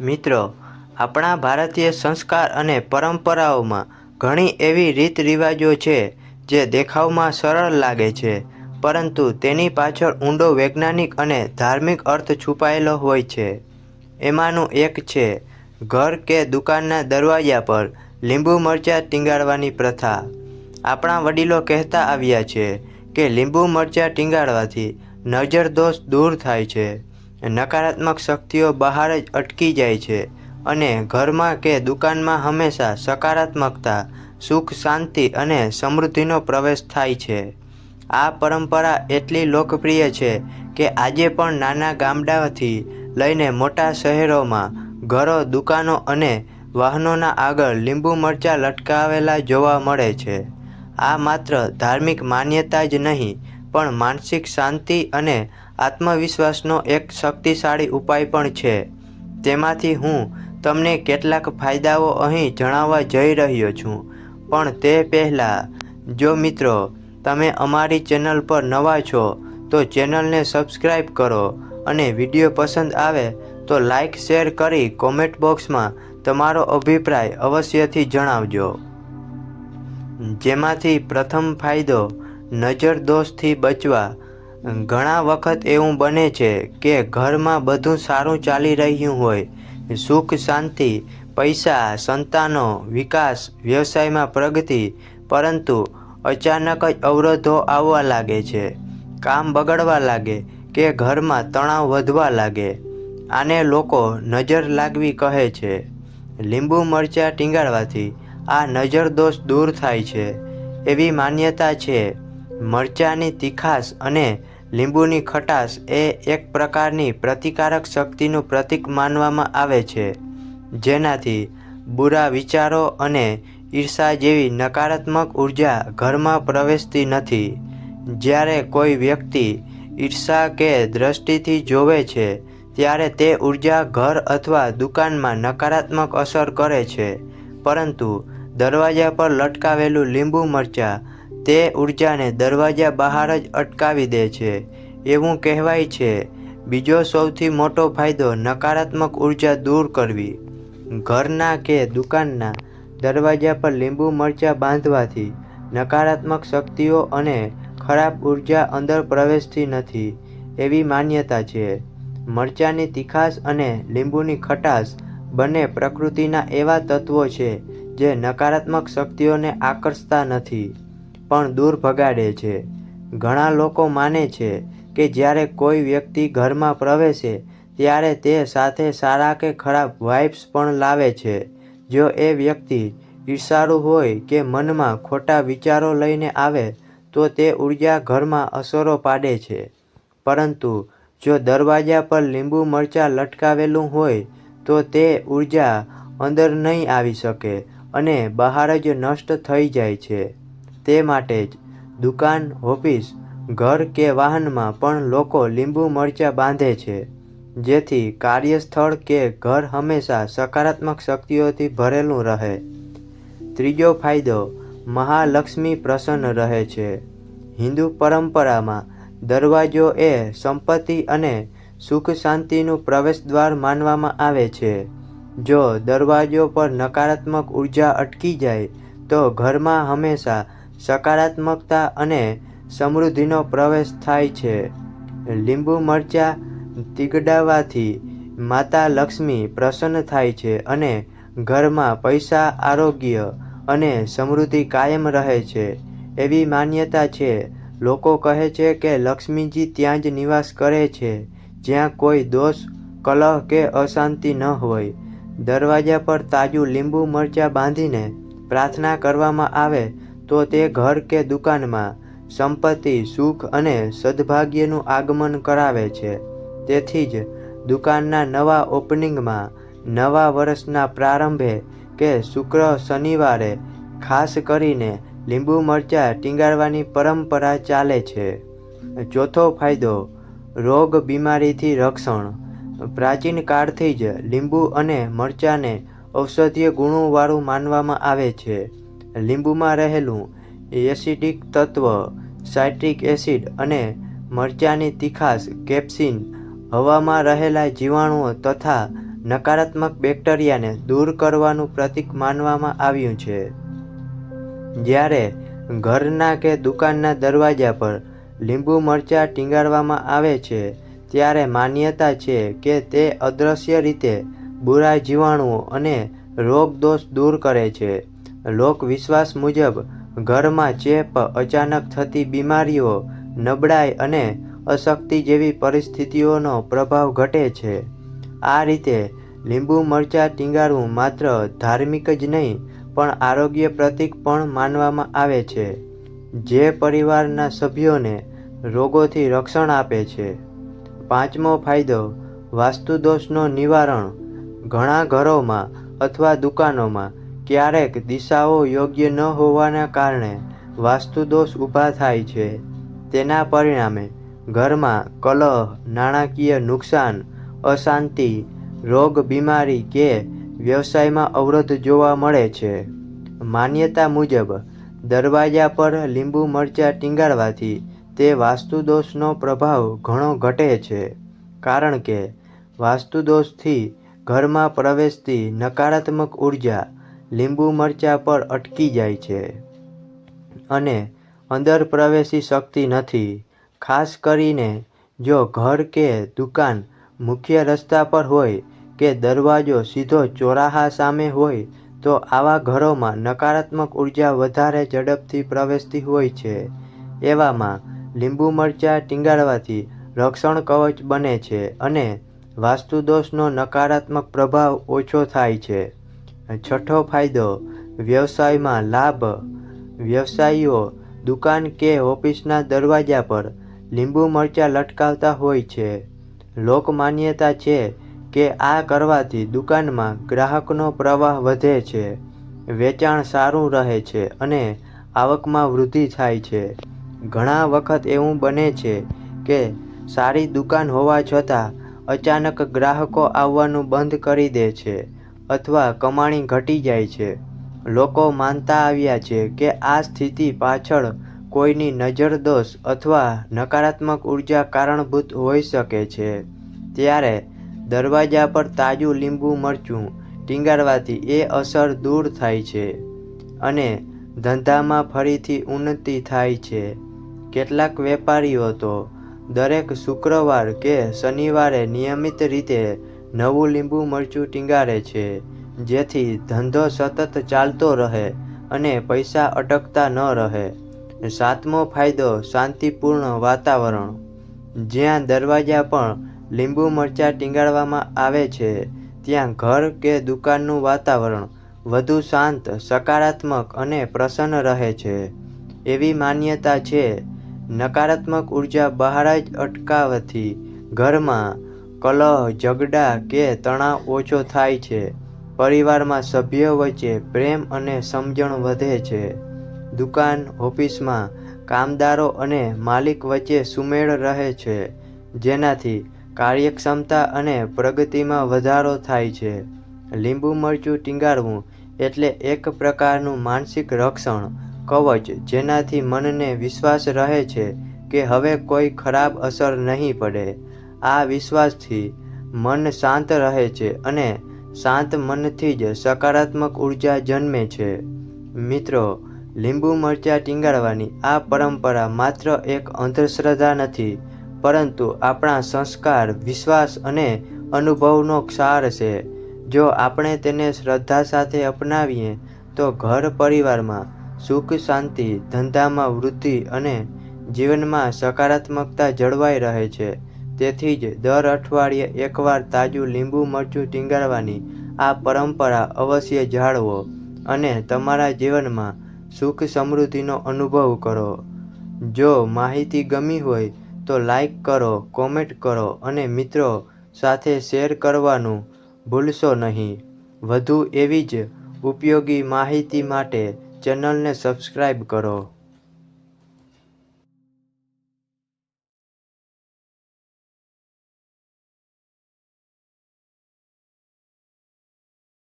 મિત્રો, આપણા ભારતીય સંસ્કાર અને પરંપરાઓમાં ઘણી એવી રીત રિવાજો છે જે દેખાવમાં સરળ લાગે છે, પરંતુ તેની પાછળ ઊંડો વૈજ્ઞાનિક અને ધાર્મિક અર્થ છુપાયેલો હોય છે. એમાંનું એક છે, ઘર કે દુકાનના દરવાજા પર લીંબુ મરચાં ટીંગાડવાની પ્રથા. આપણા વડીલો કહેતા આવ્યા છે કે લીંબુ મરચાં ટીંગાડવાથી નજર દોષ દૂર થાય છે. નકારાત્મક શક્તિઓ બહાર જ અટકી જાય છે અને ઘરમાં કે દુકાનમાં હંમેશા સકારાત્મકતા, સુખ, શાંતિ અને સમૃદ્ધિનો પ્રવેશ થાય છે. આ પરંપરા એટલી લોકપ્રિય છે કે આજે પણ નાના ગામડાથી લઈને મોટા શહેરોમાં ઘરો, દુકાનો અને વાહનોના આગળ લીંબુ મરચાં લટકાવેલા જોવા મળે છે. આ માત્ર ધાર્મિક માન્યતા જ નહીં પણ માનસિક શાંતિ અને આત્મવિશ્વાસનો એક શક્તિશાળી ઉપાય પણ છે. તેમાંથી હું તમને કેટલાક ફાયદાઓ અહીં જણાવવા જઈ રહ્યો છું. પણ તે પહેલાં, જો મિત્રો, તમે અમારી ચેનલ પર નવા છો, તો ચેનલને સબસ્ક્રાઈબ કરો અને વીડિયો પસંદ આવે તો લાઈક શેર કરી કોમેન્ટ બોક્સમાં તમારો અભિપ્રાય અવશ્યથી જણાવજો. જેમાંથી પ્રથમ ફાયદો નજર દોષથી બચવા. ઘણા વખત એવું બને છે કે ઘરમાં બધું સારું ચાલી રહ્યું હોય. સુખ, શાંતિ, પૈસા, સંતાનો, વિકાસ, વ્યવસાયમાં પ્રગતિ, પરંતુ અચાનક જ અવરોધો આવવા લાગે છે. કામ બગડવા લાગે કે ઘરમાં તણાવ વધવા લાગે. આને લોકો નજર લાગવી કહે છે. લીંબુ મરચાં ટીંગાડવાથી આ નજર દોષ દૂર થાય છે. એવી માન્યતા છે. મરચાંની તીખાશ અને લીંબુની ખટાશ એ એક પ્રકારની પ્રતિકારક શક્તિનું પ્રતીક માનવામાં આવે છે, જેનાથી બુરા વિચારો અને ઈર્ષા જેવી નકારાત્મક ઊર્જા ઘરમાં પ્રવેશતી નથી. જ્યારે કોઈ વ્યક્તિ ઈર્ષા કે દ્રષ્ટિથી જોવે છે, ત્યારે તે ઊર્જા ઘર અથવા દુકાનમાં નકારાત્મક અસર કરે છે. પરંતુ દરવાજા પર લટકાવેલું લીંબુ મરચાં તે ઉર્જાને દરવાજા બહાર જ અટકાવી દે છે. એવું કહેવાય છે. બીજો સૌથી મોટો ફાયદો નકારાત્મક ઊર્જા દૂર કરવી. ઘરના કે દુકાનના દરવાજા પર લીંબુ મરચાં બાંધવાથી નકારાત્મક શક્તિઓ અને ખરાબ ઊર્જા અંદર પ્રવેશતી નથી એવી માન્યતા છે. મરચાંની તીખાશ અને લીંબુની ખટાશ બંને પ્રકૃતિના એવા તત્વો છે જે નકારાત્મક શક્તિઓને આકર્ષતા નથી. પણ દૂર ભગાડે છે. ઘણા લોકો માને છે કે જ્યારે કોઈ વ્યક્તિ ઘરમાં પ્રવેશે, ત્યારે તે સાથે સારા કે ખરાબ વાઇબ્સ પણ લાવે છે. જો એ વ્યક્તિ ઈર્ષાળુ હોય કે મનમાં ખોટા વિચારો લઈને આવે, તો તે ઊર્જા ઘરમાં અસરો પાડે છે. પરંતુ જો દરવાજા પર લીંબુ મરચાં લટકાવેલું હોય, તો તે ઊર્જા અંદર નહીં આવી શકે અને બહાર જ નષ્ટ થઈ જાય છે. તે માટે જ દુકાન, ઓફિસ, ઘર કે વાહનમાં પણ લોકો લીંબુ મરચાં બાંધે છે, જેથી કાર્યસ્થળ કે ઘર હંમેશા સકારાત્મક શક્તિઓથી ભરેલું રહે. ત્રીજો ફાયદો, મહાલક્ષ્મી પ્રસન્ન રહે છે. હિન્દુ પરંપરામાં દરવાજો એ સંપત્તિ અને સુખ શાંતિનું પ્રવેશદ્વાર માનવામાં આવે છે. જો દરવાજો પર નકારાત્મક ઊર્જા અટકી જાય, તો ઘરમાં હંમેશા સકારાત્મકતા અને સમૃદ્ધિનો પ્રવેશ થાય છે. લીંબુ મરચાં તીગડાવવાથી માતા લક્ષ્મી પ્રસન્ન થાય છે અને ઘરમાં પૈસા, આરોગ્ય અને સમૃદ્ધિ કાયમ રહે છે. એવી માન્યતા છે. લોકો કહે છે કે લક્ષ્મીજી ત્યાં જ નિવાસ કરે છે, જ્યાં કોઈ દોષ, કલહ કે અશાંતિ ન હોય. દરવાજા પર તાજું લીંબુ મરચાં બાંધીને પ્રાર્થના કરવામાં આવે તો તે ઘર કે દુકાનમાં સંપત્તિ, સુખ અને સદભાગ્યનું આગમન કરાવે છે. તેથી જ દુકાનના નવા ઓપનિંગમાં નવા વર્ષના પ્રારંભે કે શુક્ર શનિવારે, ખાસ કરીને લીંબુ મરચાં ટીંગાડવાની પરંપરા ચાલે છે. ચોથો ફાયદો, રોગ બીમારીથી રક્ષણ. પ્રાચીન કાળથી જ લીંબુ અને મરચાંને ઔષધીય ગુણોવાળું માનવામાં આવે છે. લીંબુમાં રહેલું એસિડિક તત્વ, સાઇટ્રિક એસિડ અને મરચાંની તીખાશ કેપ્સિન હવામાં રહેલા જીવાણુઓ તથા નકારાત્મક બેક્ટેરિયાને દૂર કરવાનું પ્રતીક માનવામાં આવ્યું છે. જ્યારે ઘરના કે દુકાનના દરવાજા પર લીંબુ મરચાં ટીંગાડવામાં આવે છે, ત્યારે માન્યતા છે કે તે અદૃશ્ય રીતે બુરા જીવાણુઓ અને રોગ દોષ દૂર કરે છે. લોકવિશ્વાસ મુજબ ઘરમાં ચેપ, અચાનક થતી બીમારીઓ, નબળાઈ અને અશક્તિ જેવી પરિસ્થિતિઓનો પ્રભાવ ઘટે છે. આ રીતે લીંબુ, મરચાં ટીંગાળવું માત્ર ધાર્મિક જ નહીં, પણ આરોગ્ય પ્રતીક પણ માનવામાં આવે છે, જે પરિવારના સભ્યોને રોગોથી રક્ષણ આપે છે. પાંચમો ફાયદો, વાસ્તુદોષનો નિવારણ. ઘણા ઘરોમાં અથવા દુકાનોમાં ક્યારેક દિશાઓ યોગ્ય ન હોવાના કારણે વાસ્તુદોષ ઊભા થાય છે. તેના પરિણામે ઘરમાં કલહ, નાણાકીય નુકસાન, અશાંતિ, રોગ, બીમારી કે વ્યવસાયમાં અવરોધ જોવા મળે છે. માન્યતા મુજબ, દરવાજા પર લીંબુ મરચાં ટીંગાડવાથી તે વાસ્તુદોષનો પ્રભાવ ઘણો ઘટે છે, કારણ કે વાસ્તુદોષથી ઘરમાં પ્રવેશતી નકારાત્મક ઊર્જા લીંબુ મરચાં પર અટકી જાય છે અને અંદર પ્રવેશી શકતી નથી. ખાસ કરીને જો ઘર કે દુકાન મુખ્ય રસ્તા પર હોય કે દરવાજો સીધો ચોરાહા સામે હોય, તો આવા ઘરોમાં નકારાત્મક ઊર્જા વધારે ઝડપથી પ્રવેશતી હોય છે. એવામાં લીંબુ મરચાં ટીંગાડવાથી રક્ષણ કવચ બને છે અને વાસ્તુદોષનો નકારાત્મક પ્રભાવ ઓછો થાય છે. છઠ્ઠો ફાયદો, વ્યવસાયમાં લાભ. વ્યવસાયીઓ દુકાન કે ઓફિસના દરવાજા પર લીંબુ મરચાં લટકાવતા હોય છે. લોકમાન્યતા છે કે આ કરવાથી દુકાનમાં ગ્રાહકનો પ્રવાહ વધે છે, વેચાણ સારું રહે છે અને આવકમાં વૃદ્ધિ થાય છે. ઘણા વખત એવું બને છે કે સારી દુકાન હોવા છતાં અચાનક ગ્રાહકો આવવાનું બંધ કરી દે છે. અથવા કમાણી ઘટી જાય છે. લોકો માનતા આવ્યા છે કે આ સ્થિતિ પાછળ કોઈની નજરદોષ અથવા નકારાત્મક ઊર્જા કારણભૂત હોઈ શકે છે. ત્યારે દરવાજા પર તાજું લીંબુ મરચું ટીંગાડવાથી એ અસર દૂર થાય છે અને ધંધામાં ફરીથી ઉન્નતિ થાય છે. કેટલાક વેપારીઓ તો દરેક શુક્રવાર કે શનિવારે નિયમિત રીતે નવું લીંબુ મરચું ટીંગારે છે, જેથી ધંધો સતત ચાલતો રહે અને પૈસા અટકતા ન રહે. સાતમો ફાયદો, શાંતિપૂર્ણ વાતાવરણ. જ્યાં દરવાજા પણ લીંબુ મરચાં ટીંગાડવામાં આવે છે, ત્યાં ઘર કે દુકાનનું વાતાવરણ વધુ શાંત, સકારાત્મક અને પ્રસન્ન રહે છે. એવી માન્યતા છે, નકારાત્મક ઊર્જા બહાર જ અટકાવથી ઘરમાં કલહ, ઝઘડા કે તણાવ ઓછો થાય છે. પરિવારમાં સભ્ય વચ્ચે પ્રેમ અને સમજણ વધે છે. દુકાન, ઓફિસમાં કામદારો અને માલિક વચ્ચે સુમેળ રહે છે, જેનાથી કાર્યક્ષમતા અને પ્રગતિમાં વધારો થાય છે. લીંબુ મરચું ટીંગાડવું એટલે એક પ્રકારનું માનસિક રક્ષણ, કવચ, જેનાથી મનને વિશ્વાસ રહે છે કે હવે કોઈ ખરાબ અસર નહીં પડે. આ વિશ્વાસથી મન શાંત રહે છે અને શાંત મનથી જ સકારાત્મક ઊર્જા જન્મે છે. મિત્રો, લીંબુ મરચાં ટીંગાડવાની આ પરંપરા માત્ર એક અંધશ્રદ્ધા નથી, પરંતુ આપણા સંસ્કાર, વિશ્વાસ અને અનુભવનો ક્ષાર છે. જો આપણે તેને શ્રદ્ધા સાથે અપનાવીએ, તો ઘર પરિવારમાં સુખ, શાંતિ, ધંધામાં વૃદ્ધિ અને જીવનમાં સકારાત્મકતા જળવાઈ રહે છે. તેથી જ દર અઠવાડિયે એકવાર તાજું લીંબુ મરચું ટીંગાડવાની આ પરંપરા અવશ્ય જાળવો અને તમારા જીવનમાં સુખ સમૃદ્ધિનો અનુભવ કરો. જો માહિતી ગમી હોય તો લાઈક કરો, કોમેન્ટ કરો અને મિત્રો સાથે શેર કરવાનું ભૂલશો નહીં. વધુ એવી જ ઉપયોગી માહિતી માટે ચેનલને સબસ્ક્રાઈબ કરો.